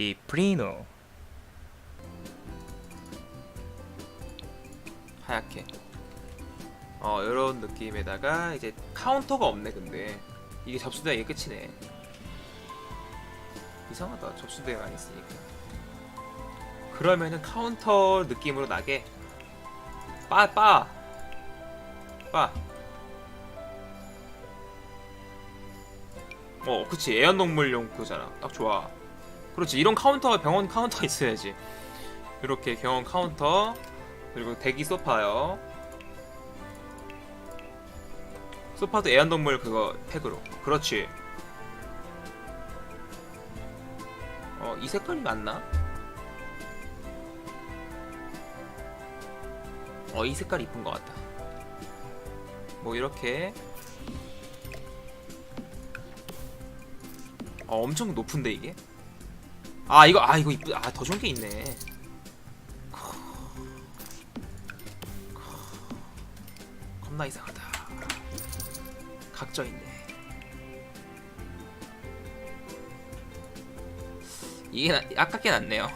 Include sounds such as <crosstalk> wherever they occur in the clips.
피프리노. 하얗게. 어 이런 느낌에다가 이제 카운터가 없네 근데. 이게 접수대가 이게 끝이네. 이상하다. 접수대가 있으니까. 그러면은 카운터 느낌으로 나게. 빠 빠. 빠. 어 그치. 애완동물용 그거잖아. 딱 좋아 그렇지 이런 카운터가 병원 카운터 있어야지 이렇게 병원 카운터 그리고 대기 소파요. 소파도 애완동물 그거 팩으로. 그렇지. 어, 이 색깔이 맞나? 어, 이 색깔 이쁜 것 같다. 뭐 이렇게. 어, 엄청 높은데 이게? 아 이거 아 이거 이쁘 아더 좋은 게 있네. 겁나 이상하다. 각져 있네. 이게 나, 아깝게 낫네요.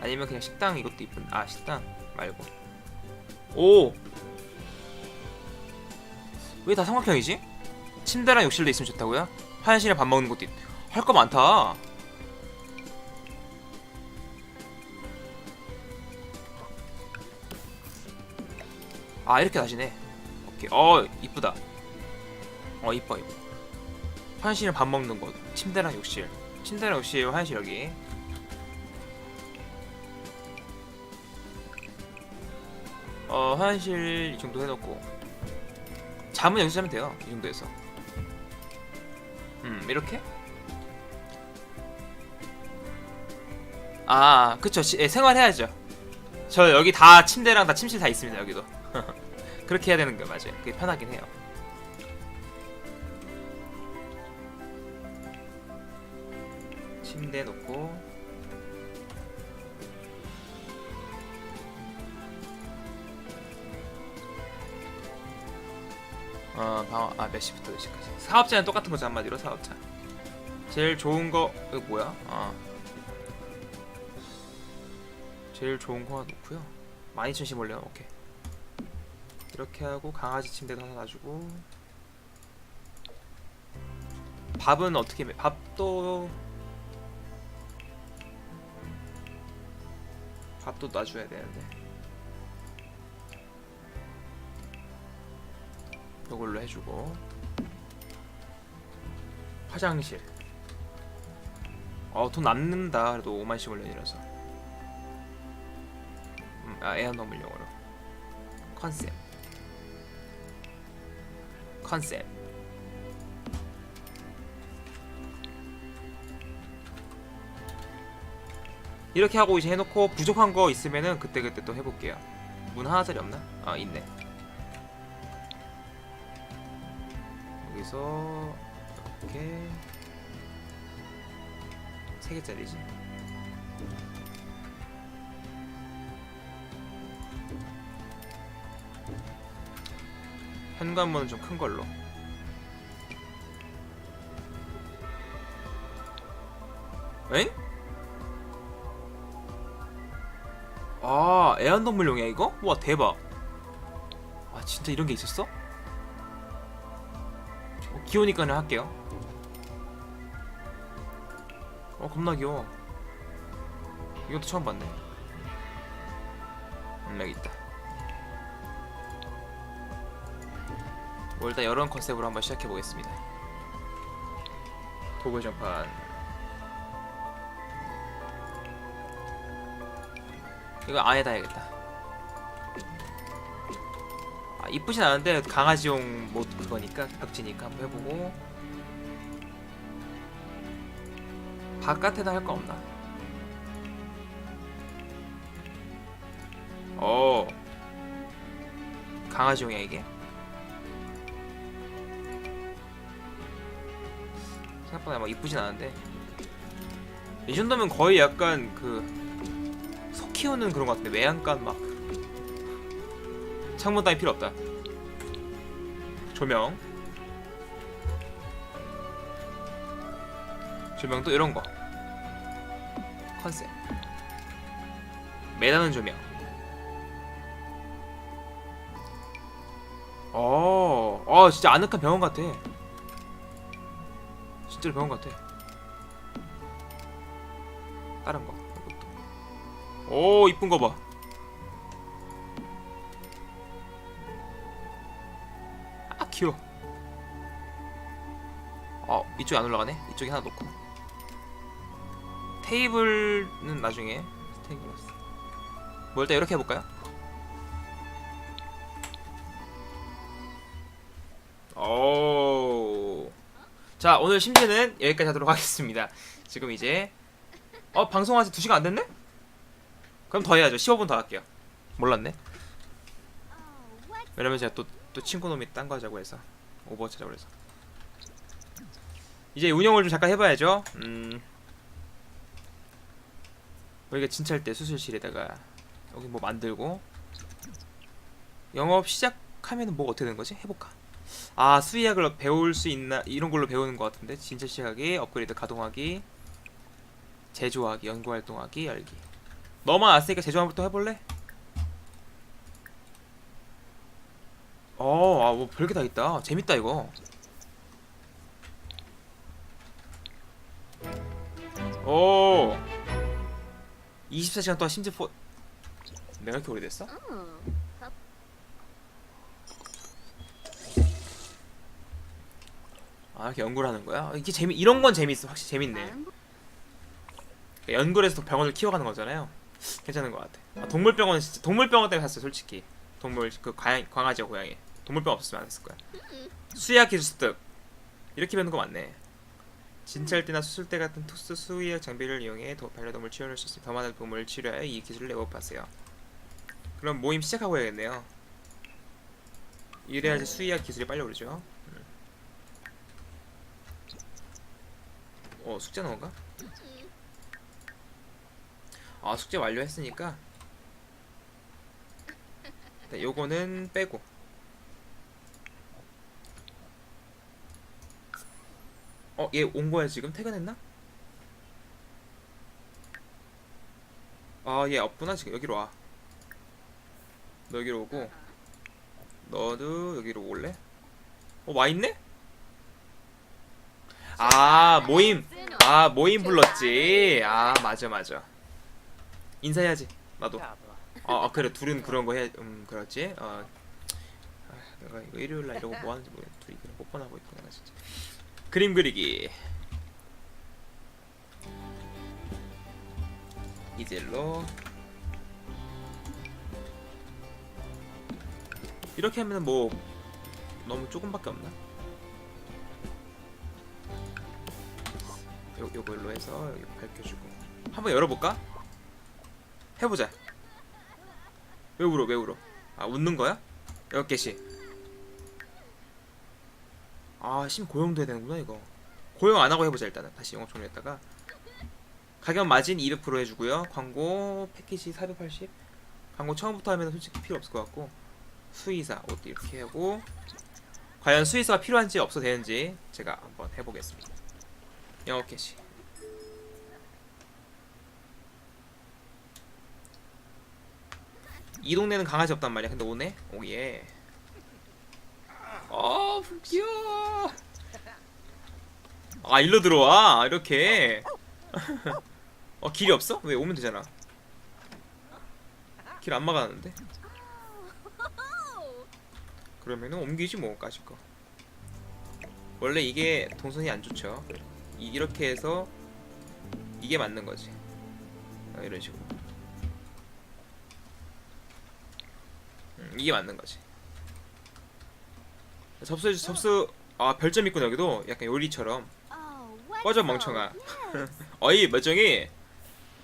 아니면 그냥 식당 이것도 이쁜. 아 식당 말고. 오. 왜 다 삼각형이지? 침대랑 욕실도 있으면 좋다고요? 화장실에 밥 먹는 것도 있... 할거 많다. 아 이렇게 다시네. 오케이. 어 이쁘다. 어 이뻐 이뻐. 화장실에 밥 먹는 곳. 침대랑 욕실. 침대랑 욕실 화장실 여기. 어 화장실 이 정도 해놓고. 잠은 여기서 자면 돼요 이 정도에서. 음 이렇게? 아 그쵸. 시- 예, 생활해야죠. 저 여기 다 침대랑 다 침실 다 있습니다 여기도 그렇게 해야 되는 거 맞아요. 그게 편하긴 해요. 침대 놓고 어, 방어 아 몇 시부터 몇 시까지? 사업자는 똑같은 거죠 한마디로 사업자. 제일 좋은 거 이거 뭐야? 아 제일 좋은 거 놓고요. 12,000씩 올려요. 오케이. 이렇게 하고 강아지 침대도 하나 놔주고. 밥은 어떻게 매- 밥도 밥도 놔줘야 되는데. 이걸로 해주고. 화장실. 어돈 남는다. 그래도 5만씩 올려드려서. 음, 아 애완동물용으로 컨셉 컨셉. 이렇게 하고 이제 해놓고 부족한 거 있으면은 그때그때 또 해볼게요. 문 하나짜리 없나? 아 있네. 여기서 이렇게 세 개짜리지 현관문은 좀 큰 걸로 엥? 아 애완동물용이야 이거? 와 대박 아 진짜 이런 게 있었어? 어, 귀여우니까는 할게요 어 겁나 귀여워 이것도 처음 봤네 음 여기 있다 뭐 일단 이런 컨셉으로 한번 시작해 보겠습니다. 도구 전판 이거 안에다 해야겠다. 아 이쁘진 않은데 강아지용 뭐 그거니까 벽지니까 한번 해보고 바깥에다 할 거 없나? 어 강아지용이야 이게? 생각보다 막 이쁘진 않은데. 이 정도면 거의 약간 그소 키우는 그런 것 같은데 외양간 막. 창문 따위 필요 없다. 조명. 조명도 이런 거. 컨셉. 매다는 조명. 어, 어 진짜 아늑한 병원 같아 진짜로 병원 같아. 다른 거. 이것도 오 이쁜 거 봐. 아 귀여워. 어 이쪽에 안 올라가네? 이쪽에 하나 놓고. 테이블은 나중에 테이블 뭐 일단 이렇게 해볼까요? 오. 자 오늘 심지는 여기까지 하도록 하겠습니다. 지금 이제 어 방송한 지 2시간 안 됐네? 그럼 더 해야죠. 15분 더 할게요. 몰랐네. 왜냐면 제가 또, 또 친구 놈이 딴 거 하자고 해서 오버워치 하자고 해서 이제 운영을 좀 잠깐 해봐야죠. 음. 여기가 진찰 때 수술실에다가 여기 뭐 만들고 영업 시작하면 은 뭐 어떻게 되는 거지? 해볼까? 아 수의학을 배울 수 있나 이런 걸로 배우는 것 같은데? 진짜 시작하기 업그레이드 가동하기 제조하기 연구활동하기 열기. 너만 왔으니까 제조한부터 해볼래? 어 아 뭐 별게 다 있다. 재밌다 이거. 오! 24시간 동안 심지어 포 내가 이렇게 오래됐어? 아 이렇게 연구를 하는 거야? 이게 재미 이런 건 재밌어. 확실히 재밌네. 그러니까 연구해서 병원을 키워가는 거잖아요. 괜찮은 것 같아. 아, 동물병원은 진짜 동물병원 때문에 샀어요 솔직히. 동물 그 광, 강아지와 고양이. 동물병원 없었으면 안 했을 거야. 수의학 기술 습득. 이렇게 배우는 거 맞네. 진찰 때나 수술 때 같은 투스 수의학 장비를 이용해 도, 반려동물 치료를 할수 있습니다 더 많은 동물을 치료하여 이 기술을 레벨업하세요. 그럼 모임 시작하고 해야겠네요. 이래야지 수의학 기술이 빨리 오르죠 어 숙제 나온가 아 숙제 완료했으니까. 네, 요거는 빼고. 어 얘 온 거야 지금? 퇴근했나? 아 얘 없구나 지금. 여기로 와 너 여기로 오고. 너도 여기로 올래? 어 와 있네? 아 모임. 아 모임 불렀지. 아 맞아 맞아. 인사해야지 나도. 아, 아 그래 둘은 그런 거 해 음 그렇지. 어. 아, 내가 이거 일요일 날 이러고 뭐 하는지 모르겠 둘이 그냥 못 뻔하고 있구나 나 진짜. 그림 그리기. 이젤로. 이렇게 하면 뭐 너무 조금밖에 없나? 요, 요걸로 해서 여기 밝혀주고. 한번 열어볼까? 해보자. 왜 울어 왜 울어 아 웃는 거야? 10개씩. 아심 고용도 해야 되는구나 이거. 고용 안 하고 해보자 일단은. 다시 영업 종료했다가. 가격 마진 200% 해주고요. 광고 패키지 480 광고 처음부터 하면 솔직히 필요 없을 것 같고. 수의사 옷 이렇게 하고. 과연 수의사가 필요한지 없어 되는지 제가 한번 해보겠습니다 영업 개시. 이 동네는 강아지 없단 말이야 근데 오네? 오예. 어 귀여워 아 일로 들어와 이렇게. <laughs> 어 길이 없어? 왜 오면 되잖아. 길 안 막았는데? 그러면은 옮기지 뭐 까짓 거. 원래 이게 동선이 안 좋죠 이, 이렇게 해서 이게 맞는 거지. 어, 이런 식으로. 음, 이게 맞는 거지. 접수 접수 아 별점 있구나 여기도. 약간 요리처럼. 꺼져 멍청아. <laughs> 어이 멀쩡히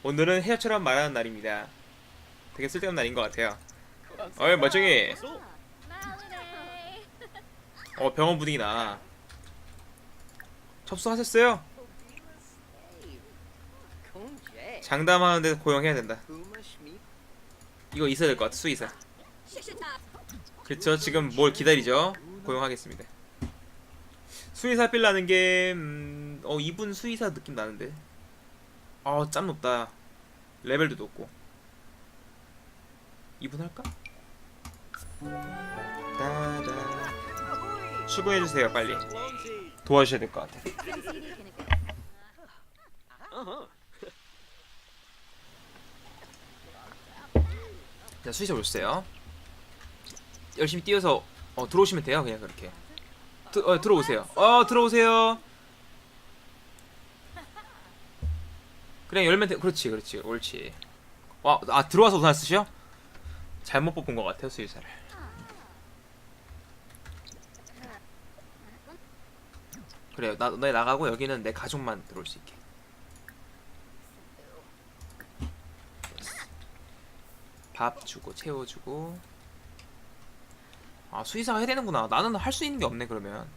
오늘은 헤어처럼 말하는 날입니다. 되게 쓸데없는 날인 것 같아요. 어이 멀쩡히 어 병원 분위기 나 접수하셨어요? 장담하는데 고용해야 된다. 이거 있어야 될 것 같아 수의사. 그쵸 지금 뭘 기다리죠? 고용하겠습니다. 수의사 빌라는 게 음, 어 이분 수의사 느낌 나는데. 어짬 높다. 레벨도 높고. 2분 할까? 따다. 수고해주세요 빨리 도와주셔야 될 것 같아 자 수위자 오셨어요. 열심히 뛰어서 어, 들어오시면 돼요 그냥 그렇게. 드, 어, 들어오세요. 어 들어오세요. 그냥 열면 돼. 그렇지 그렇지. 옳지. 와, 아 들어와서 우산 쓰셔? 잘못 뽑은 것 같아요 수의사를 그래요. 나, 너 나가고 여기는 내 가족만 들어올 수 있게. 밥 주고 채워주고. 아 수의사가 해야 되는구나. 나는 할 수 있는 게 없네 그러면.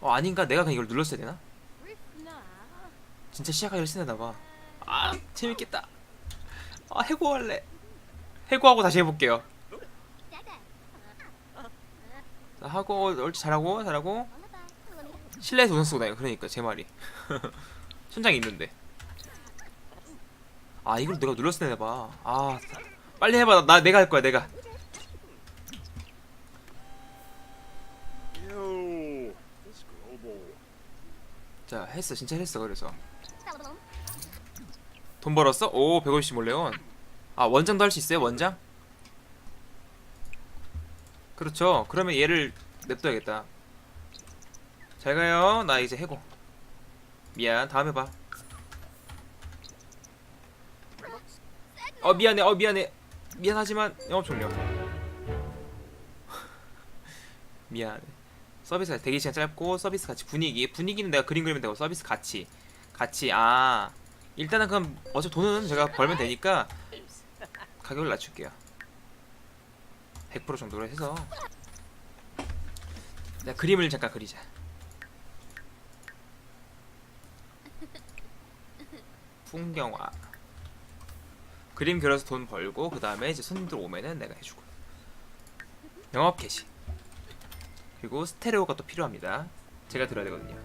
어 아닌가? 내가 그냥 이걸 눌렀어야 되나? 진짜 시작하기를 쓰내나봐. 아 재밌겠다. 아 해고할래. 해고하고 다시 해볼게요 자, 하고 옳지 잘하고 잘하고. 실내에서 우선 쓰고 다녀 그러니까 제 말이. <laughs> 천장이 있는데. 아 이걸 내가 눌렀어야 되나봐. 아 빨리 해봐. 나, 나 내가 할 거야 내가. 자 했어. 진짜 했어 그래서. 돈 벌었어? 오 150 몰래온. 아 원장도 할 수 있어요 원장? 그렇죠. 그러면 얘를 냅둬야겠다. 잘 가요. 나 이제 해고. 미안. 다음에 봐어 어, 미안해. 어 미안해. 미안하지만 영업 종료. <laughs> 미안해. 서비스가 대기 시간 짧고 서비스 같이 분위기. 분위기는 내가 그림 그리면 되고 서비스 같이. 같이. 아. 일단은 그럼 어차피 돈은 제가 벌면 되니까 가격을 낮출게요 100% 정도로 해서. 내가 그림을 잠깐 그리자. 풍경화. 그림 그려서 돈 벌고 그 다음에 이제 손님들 오면은 내가 해주고. 영업 개시. 그리고 스테레오가 또 필요합니다. 제가 들어야 되거든요.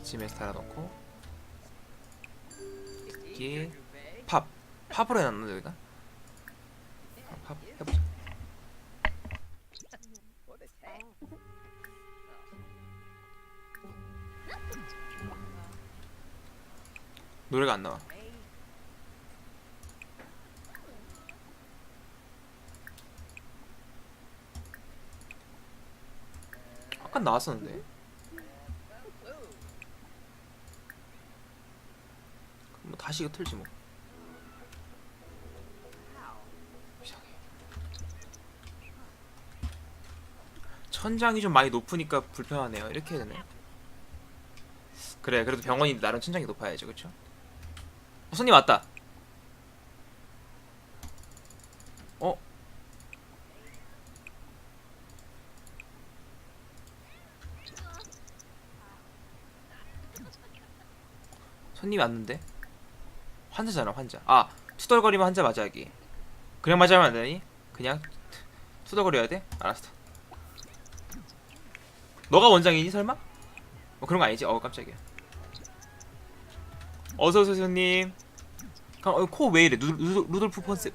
이쯤에서 달아놓고 여기 팝 팝으로 해놨나 여기가? 아, 팝 해보자. 노래가 안 나와. 아까 나왔었는데 그럼 뭐 다시 이거 틀지 뭐 천장이 좀 많이 높으니까 불편하네요 이렇게 해야 되네 그래 그래도 병원인데 나름 천장이 높아야죠 그쵸? 어, 손님 왔다 어? 손님이 왔는데? 환자잖아 환자. 아 투덜거리면 환자 맞이하기. 그냥 맞이하면 안 되니? 그냥 투덜거려야 돼? 알았어. 너가 원장이니 설마? 뭐 그런 거 아니지? 어 깜짝이야. 어서 오세요 손님. 어, 코왜 이래? 루돌, 루돌, 루돌프 폰스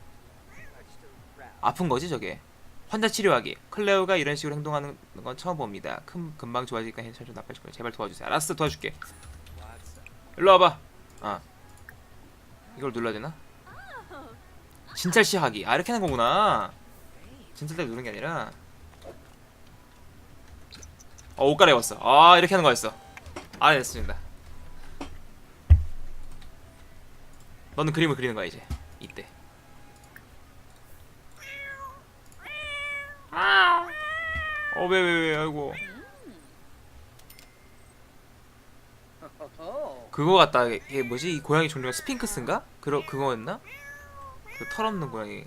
아픈 거지 저게? 환자 치료하기. 클레오가 이런 식으로 행동하는 건 처음 봅니다. 금, 금방 좋아지니까 괜찮 좀 나빠질 거예요. 제발 도와주세요. 알았어 도와줄게. 일로 와봐. 아 이걸 눌러야 되나? 진찰 시 하기. 아 이렇게 하는 거구나. 진찰 때 누르는 게 아니라. 어, 옷 갈아입었어. 아 이렇게 하는 거였어. 아 됐습니다. 너는 그림을 그리는 거야 이제. 이때. 어왜 왜왜 아이고 그거 같다. 이게 뭐지? 이 고양이 종류가 스핑크스인가? 그러 그거였나? 그 털없는 고양이.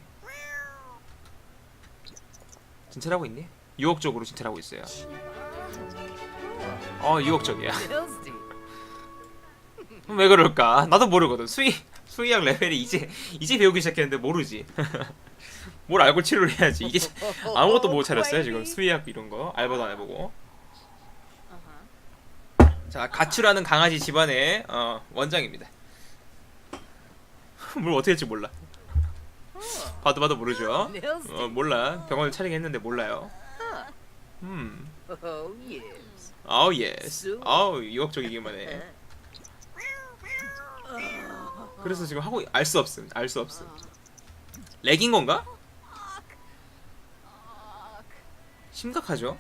진찰하고 있니? 유혹적으로 진찰하고 있어요. 어 유혹적이야. <laughs> 왜 그럴까? 나도 모르거든. 수희 수희양 레벨이 이제 이제 배우기 시작했는데 모르지. <laughs> 뭘 알고 치료를 해야지. 이게 아무것도 못 차렸어요 지금. 수의학 이런 거. 알바도 안 해보고 자 가출하는 강아지 집안의 어, 원장입니다. <laughs> 뭘 어떻게 할지 몰라. 봐도 봐도 모르죠. Nails. 어 몰라. 병원을 차리게 했는데 몰라요. 음. 아우 예스. 아우 유혹적이기만 해. 그래서 지금 하고 알 수 없음 알 수 없음. 렉인 건가? 심각하죠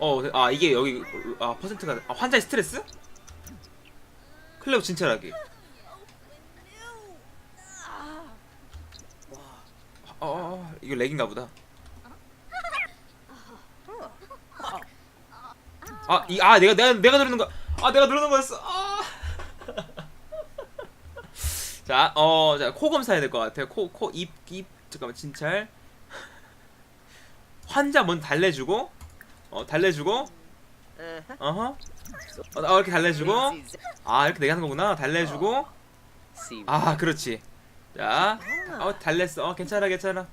어, 아 이게 여기 아 퍼센트가 아, 환자의 스트레스? 클레오 진찰하기. 어, 어, 어, 이거 렉인가 보다. 아, 이, 아 내가 내가 내가 누르는 거. 아 내가 누르는 거였어. 아. <laughs> 자, 어, 자, 코 검사해야 될 것 같아요. 코, 코, 입, 입, 잠깐만, 진찰. 환자 먼저 달래주고, 어, 달래주고, Uh-huh. 어허. 어, 어, 이렇게 달래주고, 아, 이렇게 내가 하는 거구나. 달래주고, See. 아, 그렇지. 자, 어, 달랬어. 어, 괜찮아, 괜찮아.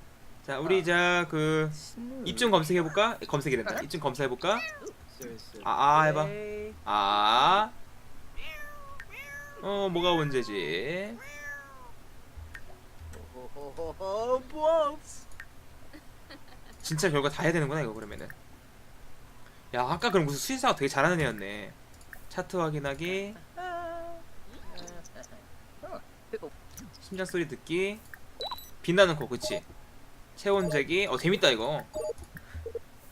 자, 우리 자, 그, Smooth. 입좀 검색해 볼까? 검색이란다. 입좀 검사해 볼까? So, so 아, 아, 해봐. 아. 어, 뭐가 문제지? Oh, oh, oh. 진짜 결과 다 해야 되는구나, 이거 그러면은. 야, 아까 그럼 무슨 수의사가 되게 잘하는 애였네. 차트 확인하기. 심장 소리 듣기, 빛나는 코, 그치? 체온 재기, 어, 재밌다, 이거.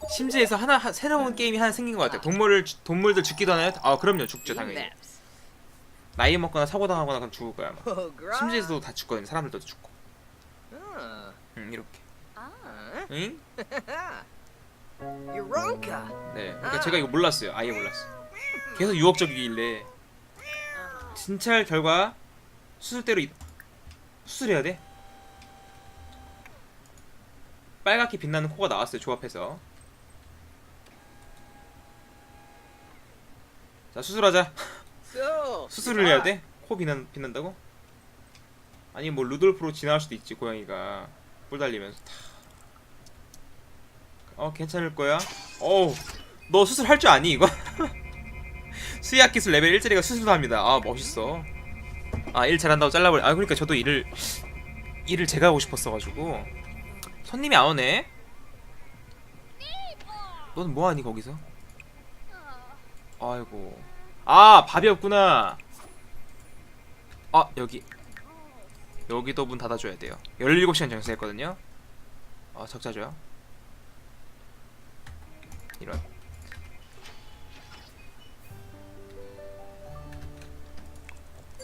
심지에서 하나, 하, 새로운 게임이 하나 생긴 것 같아. 동물을, 주- 동물들 죽기도 하나요? 아, 그럼요, 죽죠, 당연히. 나이 먹거나 사고 당하거나 그럼 죽을 거야, 아마. Gra- 심지에서도 다 죽거든, 사람들도 죽고. 응, 이렇게. Ah. 응? <laughs> Eureka. 네. 그러니까 제가 이거 몰랐어요. 아예 몰랐어. 계속 유혹적이길래 진찰 결과 수술대로 이- 수술해야 돼. 빨갛게 빛나는 코가 나왔어요. 조합해서. 자 수술하자. So. <laughs> 수술을 해야 돼? 코 빛난 빛난다고? 아니 뭐 루돌프로 지나갈 수도 있지 고양이가 뿔 달리면서 다. 어 괜찮을 거야. 어우 너 수술 할 줄 아니 이거? <laughs> 수의학 기술 레벨 1짜리가 수술도 합니다. 아 멋있어. 아 일 잘한다고 잘라버려. 아 그러니까 저도 일을 일을 제가 하고 싶었어가지고 손님이 안 오네. 넌 뭐하니 거기서? 아이고. 아 밥이 없구나. 아 여기 여기도 문 닫아줘야 돼요. 17시간 정수했거든요. 아 적자줘요. 이런.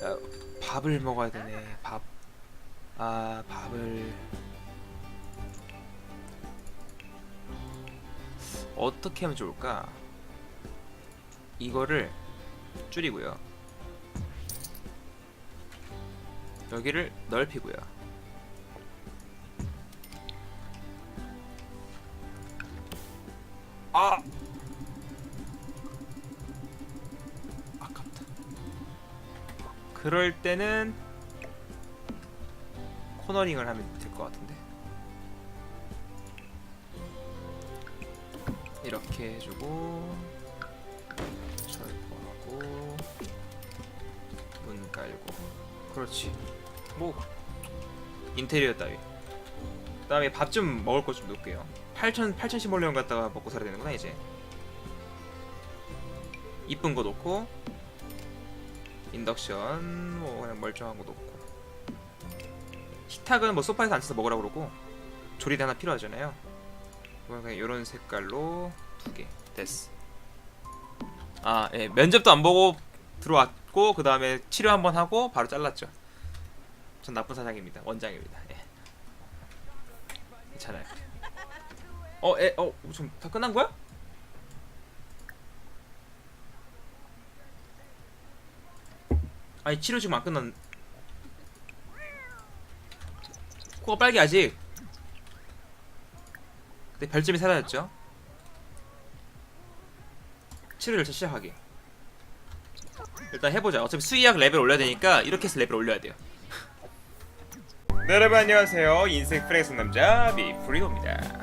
야, 밥을 먹어야 되네. 밥. 아 밥을 어떻게 하면 좋을까? 이거를 줄이고요. 여기를 넓히고요. 그럴 때는 코너링을 하면 될 것 같은데. 이렇게 해주고 철거하고 문 깔고. 그렇지. 뭐 인테리어 따위. 그 다음에 밥 좀 먹을 거좀 놓을게요. 8천 8천 시몰레온 갖다가 먹고 살아야 되는구나 이제. 이쁜 거 놓고 인덕션 뭐 그냥 멀쩡한 거 놓고 식탁은 뭐 소파에서 앉아서 먹으라고 그러고 조리대 하나 필요하잖아요 그냥 이런 색깔로 두 개 됐어 아, 예, 면접도 안 보고 들어왔고 그 다음에 치료 한번 하고 바로 잘랐죠. 전 나쁜 사장입니다. 원장입니다. 예. 괜찮아요. 어, 에, 어, 좀다 끝난 거야? 아니 치료 지금 안 끝난. 코가 빨개 아직. 근데 별점이 사라졌죠. 치료 절차 시작하기. 일단 해보자. 어차피 수의학 레벨 올려야 되니까 이렇게 해서 레벨 올려야 돼요. 네, 여러분 안녕하세요. 인생 프레스 남자 미프리노입니다.